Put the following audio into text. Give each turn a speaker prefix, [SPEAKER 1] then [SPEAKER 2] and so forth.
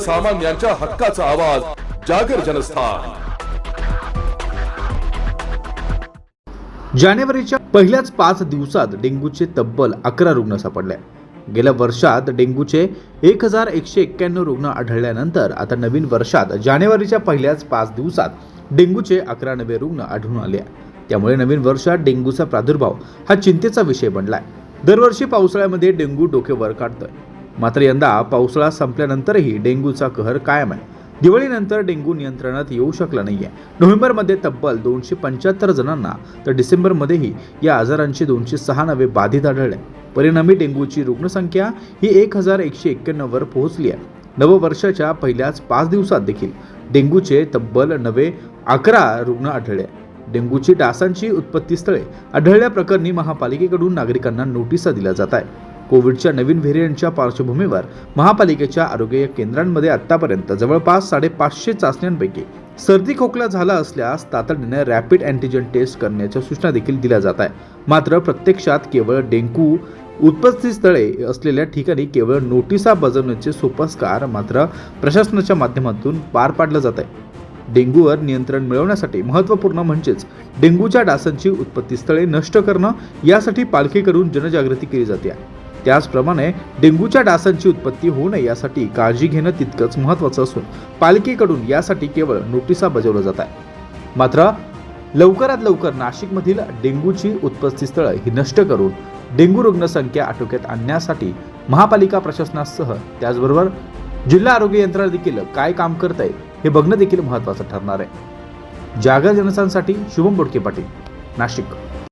[SPEAKER 1] सर्वसामान्यांच्या हक्काचा आवाज जागर जनस्थान.
[SPEAKER 2] जानेवारीच्या पहिल्याच पाच दिवसात डेंग्यूचे तब्बल अकरा रुग्ण सापडले. गेल्या वर्षात डेंग्यूचे एक हजार एकशे एक्क्याण्णव रुग्ण आढळल्यानंतर आता नवीन वर्षात जानेवारीच्या पहिल्याच पाच दिवसात डेंग्यूचे अकरा नवे रुग्ण आढळून आले. त्यामुळे नवीन वर्षात डेंग्यूचा प्रादुर्भाव हा चिंतेचा विषय बनलाय. दरवर्षी पावसाळ्यामध्ये डेंग्यू डोके वर काढतोय. मात्र यंदा पावसाळा संपल्यानंतरही डेंग्यूचा कहर कायम आहे. दिवाळीनंतर डेंग्यू नियंत्रणात येऊ शकला नाहीये. नोव्हेंबरमध्ये तब्बल दोनशे पंच्याहत्तर जणांना तर डिसेंबरमध्येही या आजारांचे दोनशे सहा नवे बाधित आढळले. परिणामी डेंग्यूची रुग्णसंख्या ही एक हजार एकशे एक्क्याण्णववर पोहोचली आहे. नववर्षाच्या पहिल्याच पाच दिवसात देखील डेंग्यूचे तब्बल नवे अकरा रुग्ण आढळले. डेंग्यूची डासांची उत्पत्तीस्थळे आढळल्या प्रकरणी महापालिकेकडून नागरिकांना नोटिसा दिल्या जात आहे कोविडच्या नवीन व्हेरियंटच्या पार्श्वभूमीवर महापालिकेच्या आरोग्य केंद्रांमध्ये आतापर्यंत जवळपास साडेपाचशे चाचण्यांपैकी सर्दी खोकला झाला असल्यास तातडीने रॅपिड अँटीजन टेस्ट करण्याच्या सूचना देखील दिल्या जात आहे मात्र प्रत्यक्षात केवळ डेंग्यू उत्पत्ती स्थळे असलेल्या ठिकाणी केवळ नोटिसा बजावण्याचे सोपस्कार मात्र प्रशासनाच्या माध्यमातून पार पाडलं जात आहे. डेंग्यूवर नियंत्रण मिळवण्यासाठी महत्त्वपूर्ण म्हणजेच डेंग्यूच्या डासांची उत्पत्ती स्थळे नष्ट करणं यासाठी पालखीकडून जनजागृती केली जाते. त्याचप्रमाणे डेंग्यूच्या डासांची उत्पत्ती होऊ नये यासाठी काळजी घेणं तितकंच महत्त्वाचं असून पालिकेकडून यासाठी केवळ नोटिसा बजावल्या जात आहे मात्र लवकरात लवकर नाशिकमधील डेंग्यूची उत्पत्ती स्थळं ही नष्ट करून डेंग्यू रुग्णसंख्या आटोक्यात आणण्यासाठी महापालिका प्रशासनासह त्याचबरोबर जिल्हा आरोग्य यंत्रणा देखील काय काम करत आहे हे बघणं देखील महत्त्वाचं ठरणार आहे. जागर जनसांसाठी शुभम बोडके पाटील नाशिक.